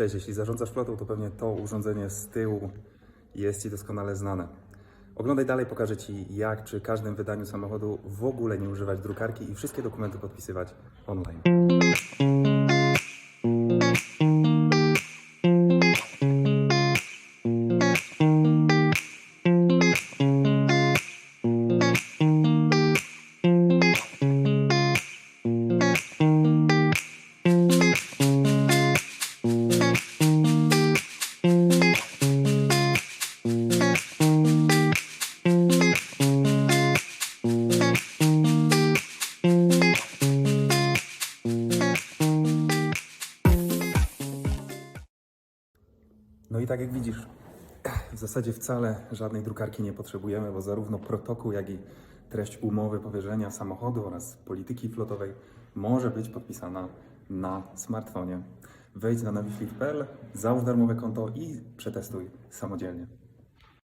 Cześć, jeśli zarządzasz flotą, to pewnie to urządzenie z tyłu jest Ci doskonale znane. Oglądaj dalej, pokażę Ci, jak przy każdym wydaniu samochodu w ogóle nie używać drukarki i wszystkie dokumenty podpisywać online. No i tak jak widzisz, w zasadzie wcale żadnej drukarki nie potrzebujemy, bo zarówno protokół, jak i treść umowy powierzenia samochodu oraz polityki flotowej może być podpisana na smartfonie. Wejdź na navifleet.pl, załóż darmowe konto i przetestuj samodzielnie.